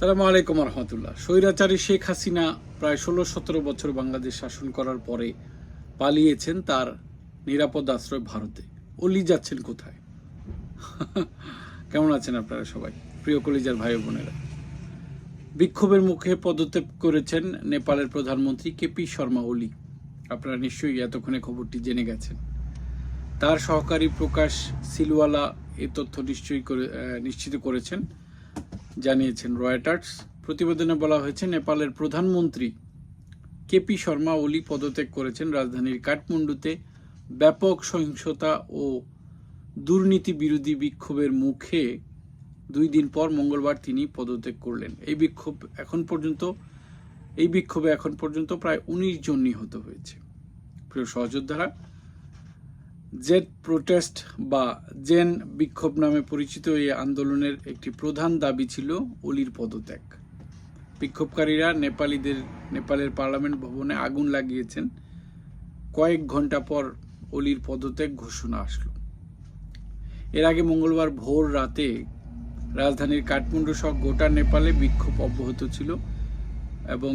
সালামু আলাইকুম রহমতুল্লাহ স্বৈরাচারী শেখ হাসিনা প্রায় ষোলো সতেরো বছর বাংলাদেশ শাসন করার পরে পালিয়েছেন তার নিরাপদ আশ্রয় ভারতে। অলি যাচ্ছেন কোথায়? কেমন আছেন আপনারা সবাই? প্রিয় কলিজার ভাই বোনেরা। বিক্ষোভের মুখে পদত্যাগ করেছেন নেপালের প্রধানমন্ত্রী কেপি শর্মা ওলি আপনারা নিশ্চয়ই এতক্ষণে খবরটি জেনে গেছেন। তার সহকারী প্রকাশ সিলওয়ালা এ তথ্য নিশ্চয়ই করে নিশ্চিত করেছেন। জানিয়েছেন রয়টার্স। প্রতিবেদনে বলা হয়েছে, নেপালের প্রধানমন্ত্রী কেপি শর্মা ওলি পদত্যাগ করেছেন রাজধানীর কাঠমান্ডুতে। ব্যাপক সহিংসতা ও দুর্নীতি বিরোধী বিক্ষোভের মুখে দুই দিন পর মঙ্গলবার তিনি পদত্যাগ করলেন। এই বিক্ষোভ এখন পর্যন্ত, এই বিক্ষোভে এখন পর্যন্ত প্রায় উনিশ জন নিহত হয়েছে। প্রিয় সহযোদ্ধারা জেড প্রোটেস্ট বা জেন বিক্ষোভ নামে পরিচিত এই আন্দোলনের একটি প্রধান দাবি ছিল অলির পদত্যাগ। বিক্ষোভকারীরা নেপালিদের, নেপালের পার্লামেন্ট ভবনে আগুন লাগিয়েছেন। কয়েক ঘণ্টা পর অলির পদত্যাগ ঘোষণা আসলো। এর আগে মঙ্গলবার ভোর রাতে রাজধানীর কাঠমান্ডু সহ গোটা নেপালে বিক্ষোভ অব্যাহত ছিল এবং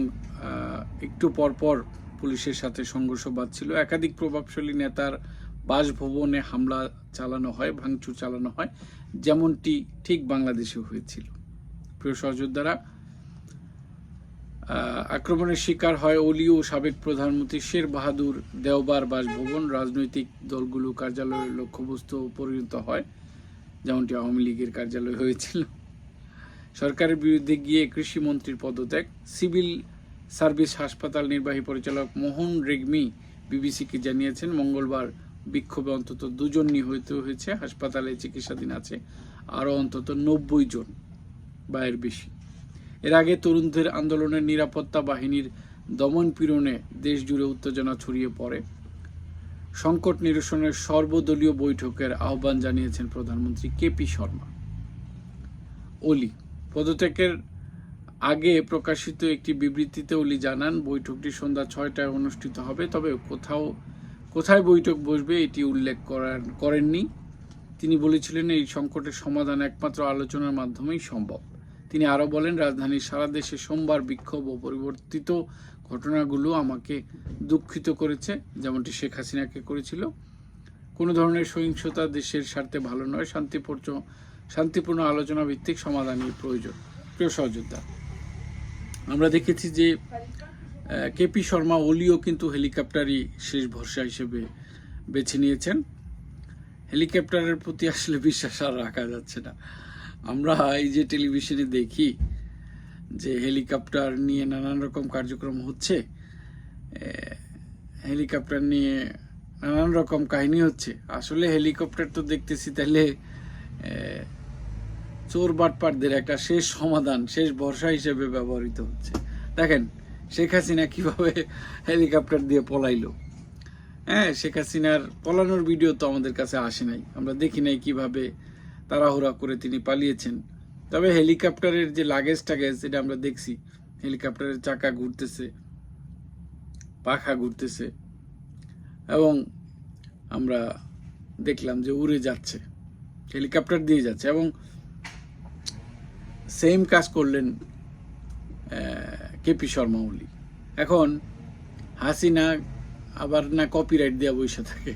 একটু পরপর পুলিশের সাথে সংঘর্ষ বাঁধছিল একাধিক প্রভাবশালী নেতার বাসভবনে হামলা চালানো হয়, ভাঙচুর চালানো হয়, যেমনটি ঠিক বাংলাদেশে হয়েছিল। প্রিয় সহযোদ্ধারা আক্রমণের শিকার হয় অলি ও সাবেক প্রধানমন্ত্রী শের বাহাদুর দেওবার বাসভবন। রাজনৈতিক দলগুলো কার্যালয়ের লক্ষ্যবস্তু পরিণত হয়, যেমনটি আওয়ামী লীগের কার্যালয় হয়েছিল। সরকারের বিরুদ্ধে গিয়ে কৃষিমন্ত্রীর পদত্যাগ। সিভিল সার্ভিস হাসপাতাল নির্বাহী পরিচালক মোহন রেগমি বিবিসিকে জানিয়েছেন, মঙ্গলবার বিক্ষোভে অন্তত দুজন নিহত হয়েছে, হাসপাতালে চিকিৎসাধীন আছে, আরও অন্তত নব্বই জন বা এর বেশি। এর আগে তরুণদের আন্দোলনের নিরাপত্তা বাহিনীর দমন পীড়নে দেশ জুড়ে উত্তেজনা ছড়িয়ে পড়ে। সংকট নিরসনের সর্বদলীয় বৈঠকের আহ্বান জানিয়েছেন প্রধানমন্ত্রী কেপি শর্মা। ওলি পদত্যাগের আগে প্রকাশিত একটি বিবৃতিতে ওলি জানান, বৈঠকটি সন্ধ্যা ছয়টায় অনুষ্ঠিত হবে, তবে কোথাও কোথায় বৈঠক বসবে এটি উল্লেখ করার করেননি। তিনি বলেছিলেন, এই সংকটের সমাধান একমাত্র আলোচনার মাধ্যমেই সম্ভব। তিনি আরও বলেন রাজধানীর সারা দেশে সোমবার বিক্ষোভ ও পরিবর্তিত ঘটনাগুলো আমাকে দুঃখিত করেছে, যেমনটি শেখ হাসিনাকে করেছিল। কোনো ধরনের সহিংসতা দেশের স্বার্থে ভালো নয় শান্তিপূর্ণ শান্তিপূর্ণ আলোচনা ভিত্তিক সমাধানই প্রয়োজন প্রিয় সহযোদ্ধা, আমরা দেখেছি যে কেপি শর্মা ওলিও কিন্তু হেলিকপ্টারই শেষ ভরসা হিসেবে বেছে নিয়েছেন। হেলিকপ্টারের প্রতি আসলে বিশ্বাস আর রাখা যাচ্ছে না। আমরা এই যে টেলিভিশনে দেখি যে হেলিকপ্টার নিয়ে নানান রকম কার্যক্রম হচ্ছে হেলিকপ্টার নিয়ে নানান রকম কাহিনী হচ্ছে। আসলে হেলিকপ্টার তো দেখতেছি তাহলে চোর বাটপাটদের একটা শেষ সমাধান, শেষ ভরসা হিসেবে ব্যবহৃত হচ্ছে। দেখেন শেখ হাসিনা কীভাবে হেলিকপ্টার দিয়ে পলাইলো? হ্যাঁ শেখ হাসিনার পলানোর ভিডিও তো আমাদের কাছে আসে নাই। আমরা দেখি নাই কীভাবে তাড়াহুড়া করে তিনি পালিয়েছেন। তবে হেলিকপ্টারের যে লাগেজ টাগেজ, এটা আমরা দেখছি। হেলিকপ্টারের চাকা ঘুরতেছে, পাখা ঘুরতেছে এবং আমরা দেখলাম যে উড়ে যাচ্ছে, হেলিকপ্টার দিয়ে যাচ্ছে এবং সেম কাজ করলেন কেপি শর্মা ওলি এখন হাসিনা আবার না কপিরাইট দেওয়া বসে থাকে।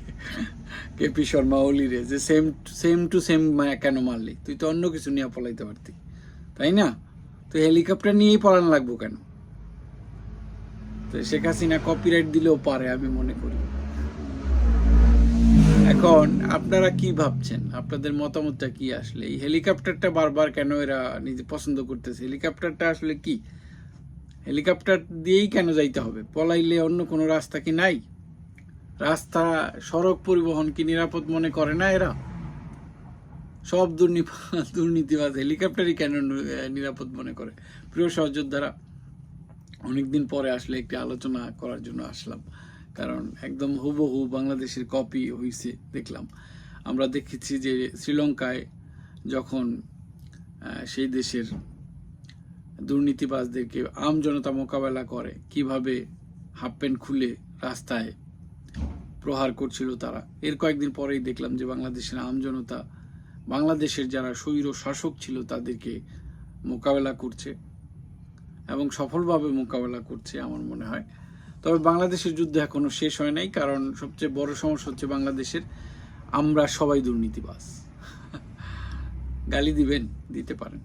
কেপি শর্মা ওলিরে যে সেম সেম টু সেম কেন মারলি? তুই তো অন্য কিছু নিয়ে পলাইতে পারতি। তাই না? তো হেলিকপ্টার নিয়েই পড়ানো লাগবো কেন? তো শেখ হাসিনা কপিরাইট দিলেও পারে, আমি মনে করি। এখন আপনারা কি ভাবছেন? আপনাদের মতামতটা কি আসলে? এই হেলিকপ্টারটা বারবার কেন এরা নিজে পছন্দ করতেছে? হেলিকপ্টারটা আসলে কি? হেলিকপ্টার দিয়েই কেন যাইতে হবে? পলাইলে অন্য কোনো রাস্তা কি নাই? রাস্তা, সড়ক পরিবহন কি নিরাপদ মনে করে না এরা? সব দুর্নীতি দুর্নীতিবাজ হেলিকপ্টারই কেন নিরাপদ মনে করে? প্রিয় সহযোদ্ধারা, অনেকদিন পরে আসলে একটি আলোচনা করার জন্য আসলাম। কারণ একদম হুবহু বাংলাদেশের কপি হয়েছে দেখলাম। আমরা দেখেছি যে শ্রীলঙ্কায় যখন সেই দেশের দুর্নীতিবাজদেরকে আম জনতা মোকাবেলা করে, কীভাবে হাফ প্যান্ট খুলে রাস্তায় প্রহার করছিল তারা। এর কয়েকদিন পরেই দেখলাম যে বাংলাদেশের আম জনতা বাংলাদেশের যারা স্বৈর শাসক ছিল তাদেরকে মোকাবেলা করছে এবং সফলভাবে মোকাবেলা করছে আমার মনে হয়। তবে বাংলাদেশের যুদ্ধ এখনও শেষ হয় নাই, কারণ সবচেয়ে বড় সমস্যা হচ্ছে বাংলাদেশের আমরা সবাই দুর্নীতিবাস গালি দিবেন, দিতে পারেন।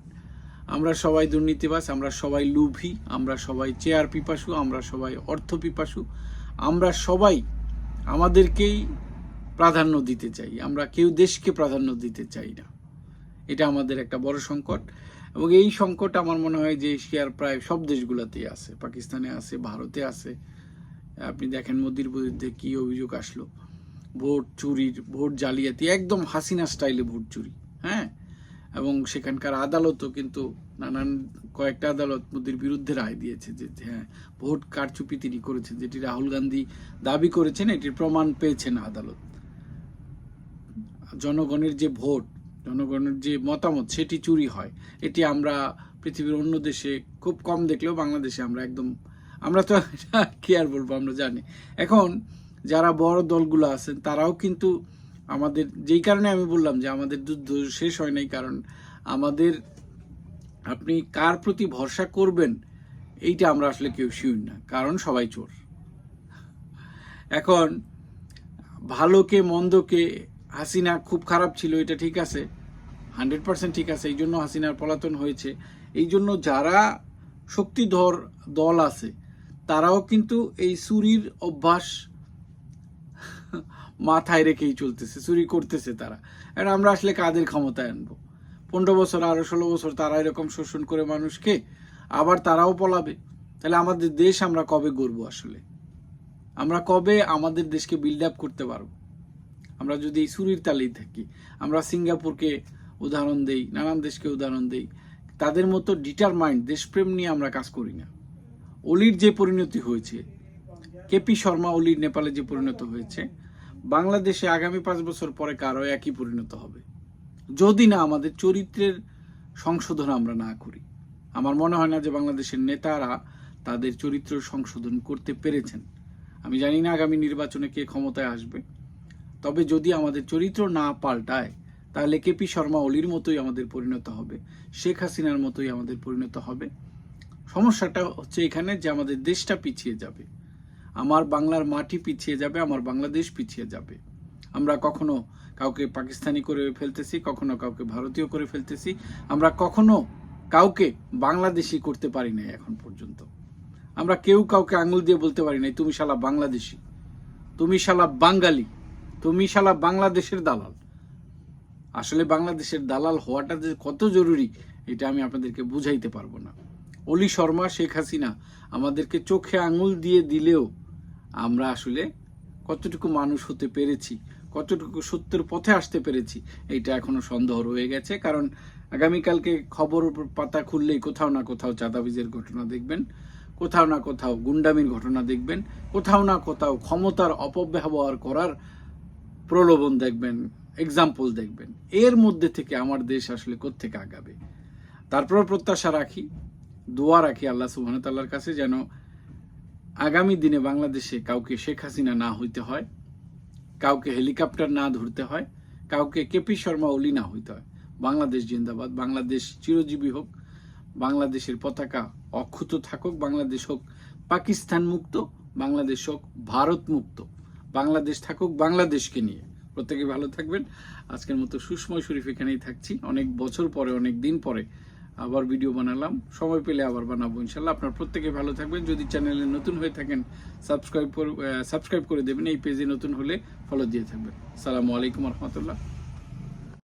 আমরা সবাই দুর্নীতিবাস আমরা সবাই লুভি, আমরা সবাই চেয়ার পিপাসু, আমরা সবাই অর্থ পিপাসু। আমরা সবাই আমাদেরকেই প্রাধান্য দিতে চাই। আমরা কেউ দেশকে প্রাধান্য দিতে চাই না। এটা আমাদের একটা বড় সংকট। এবং এই সংকট আমার মনে হয় যে এশিয়ার প্রায় সব দেশগুলোতেই আছে। পাকিস্তানে আছে, ভারতে আছে। আপনি দেখেন মোদির বিরুদ্ধে কি অভিযোগ আসলো? ভোট চুরির, ভোট জালিয়াতি, একদম হাসিনা স্টাইলে ভোট চুরি। হ্যাঁ? এবং সেখানকার আদালতও কিন্তু নানান কয়েকটা আদালত মোদির বিরুদ্ধে রায় দিয়েছে যে হ্যাঁ ভোট কারচুপি তিনি করেছেন, যেটি রাহুল গান্ধী দাবি করেছেন, এটির প্রমাণ পেয়েছেন আদালত। জনগণের যে ভোট, জনগণের যে মতামত, সেটি চুরি হয়। এটি আমরা পৃথিবীর অন্য দেশে খুব কম দেখলেও বাংলাদেশে আমরা একদম, আমরা তো কি আর বলব, আমরা জানি। এখন যারা বড় দলগুলো আছেন, তারাও কিন্তু আমাদের, যেই কারণে আমি বললাম যে আমাদের যুদ্ধ শেষ হয় নাই, কারণ আমাদের, আপনি কার প্রতি ভরসা করবেন, এইটা আমরা আসলে কেউ শিউর না, কারণ সবাই চোর। এখন, ভালোকে, মন্দকে, হাসিনা খুব খারাপ ছিল, এটা ঠিক আছে, হান্ড্রেড পার্সেন্ট ঠিক আছে, এই জন্য হাসিনার পলাতন হয়েছে, এই জন্য যারা শক্তিধর দল আছে, তারাও কিন্তু এই চুরির অভ্যাস মাথায় রেখেই চলতেছে, চুরি করতেছে তারা। আর আমরা আসলে কাদের ক্ষমতায় আনব? পনেরো বছর, আরও ষোলো বছর তারা এরকম শোষণ করে মানুষকে আবার তারাও পলাবে? তাহলে আমাদের দেশ আমরা কবে গড়বো আসলে? আমরা কবে আমাদের দেশকে বিল্ড আপ করতে পারব? আমরা যদি এই চুরির তালেই থাকি, আমরা সিঙ্গাপুরকে উদাহরণ দেই, নানান দেশকে উদাহরণ দেই, তাদের মতো ডিটারমাইন্ড দেশপ্রেম নিয়ে আমরা কাজ করি না। অলির যে পরিণতি হয়েছে কেপি শর্মা অলির নেপালে যে পরিণত হয়েছে বাংলাদেশে আগামী পাঁচ বছর পরে কারও একই পরিণত হবে। যদি না আমাদের চরিত্রের সংশোধন আমরা না করি। আমার মনে হয় না যে বাংলাদেশের নেতারা তাদের চরিত্র সংশোধন করতে পেরেছেন। আমি জানি না আগামী নির্বাচনে কে ক্ষমতায় আসবে। তবে যদি আমাদের চরিত্র না পাল্টায়, তাহলে কেপি শর্মা অলির মতোই আমাদের পরিণত হবে, শেখ হাসিনার মতোই আমাদের পরিণত হবে। সমস্যাটা হচ্ছে এখানে যে আমাদের দেশটা পিছিয়ে যাবে। আমার বাংলার মাটি পিছিয়ে যাবে, আমার বাংলাদেশ পিছিয়ে যাবে। আমরা কখনো কাউকে পাকিস্তানি করে ফেলতেছি, কখনো কাউকে ভারতীয় করে ফেলতেছি, আমরা কখনো কাউকে বাংলাদেশি করতে পারি নাই এখন পর্যন্ত। আমরা কেউ কাউকে আঙুল দিয়ে বলতে পারি নাই, তুমি শালা বাংলাদেশি, তুমি শালা বাঙালি, তুমি শালা বাংলাদেশের দালাল। আসলে বাংলাদেশের দালাল হওয়াটা যে কত জরুরি, এটা আমি আপনাদেরকে বুঝাইতে পারব না। অলি শর্মা, শেখ হাসিনা আমাদেরকে চোখে আঙুল দিয়ে দিলেও আমরা আসলে কতটুকু মানুষ হতে পেরেছি, কতটুকু সত্যের পথে আসতে পেরেছি, এইটা এখনও সন্দেহ রয়ে গেছে। কারণ আগামীকালকে খবর পাতা খুললেই কোথাও না কোথাও চাঁদাবিজের ঘটনা দেখবেন, কোথাও না কোথাও গুন্ডামির ঘটনা দেখবেন, কোথাও না কোথাও ক্ষমতার অপব্যবহার করার প্রলোভন দেখবেন এক্সাম্পল দেখবেন। এর মধ্যে থেকে আমার দেশ আসলে কোত্থেকে আগাবে? তারপর প্রত্যাশা রাখি, দোয়া রাখি আল্লাহ সুবাহতাল্লাহর কাছে যেন আগামী দিনে বাংলাদেশে কাউকে শেখ হাসিনা না হইতে হয়, কাউকে হেলিকপ্টার না ধরতে হয়, কাউকে কেপি শর্মা ওলি না হইতে হয়। বাংলাদেশ জিন্দাবাদ, বাংলাদেশ চিরজীবী হোক, বাংলাদেশের পতাকা অক্ষুত থাকুক, বাংলাদেশ হোক পাকিস্তান মুক্ত, বাংলাদেশ হোক ভারত মুক্ত, বাংলাদেশ থাকুক বাংলাদেশকে নিয়ে। প্রত্যেকে ভালো থাকবেন। আজকের মতো সুষময় শরীফ এখানেই থাকছি। অনেক বছর পরে, অনেক দিন পরে আবার ভিডিও বানালাম। সময় পেলে আবার বানাবো, ইনশাল্লাহ। আপনার প্রত্যেকে ভালো থাকবেন। যদি চ্যানেলে নতুন হয়ে থাকেন সাবস্ক্রাইব সাবস্ক্রাইব করে দেবেন। এই পেজে নতুন হলে ফলো দিয়ে থাকবেন। সালামু আলাইকুম রহমতুল্লাহ।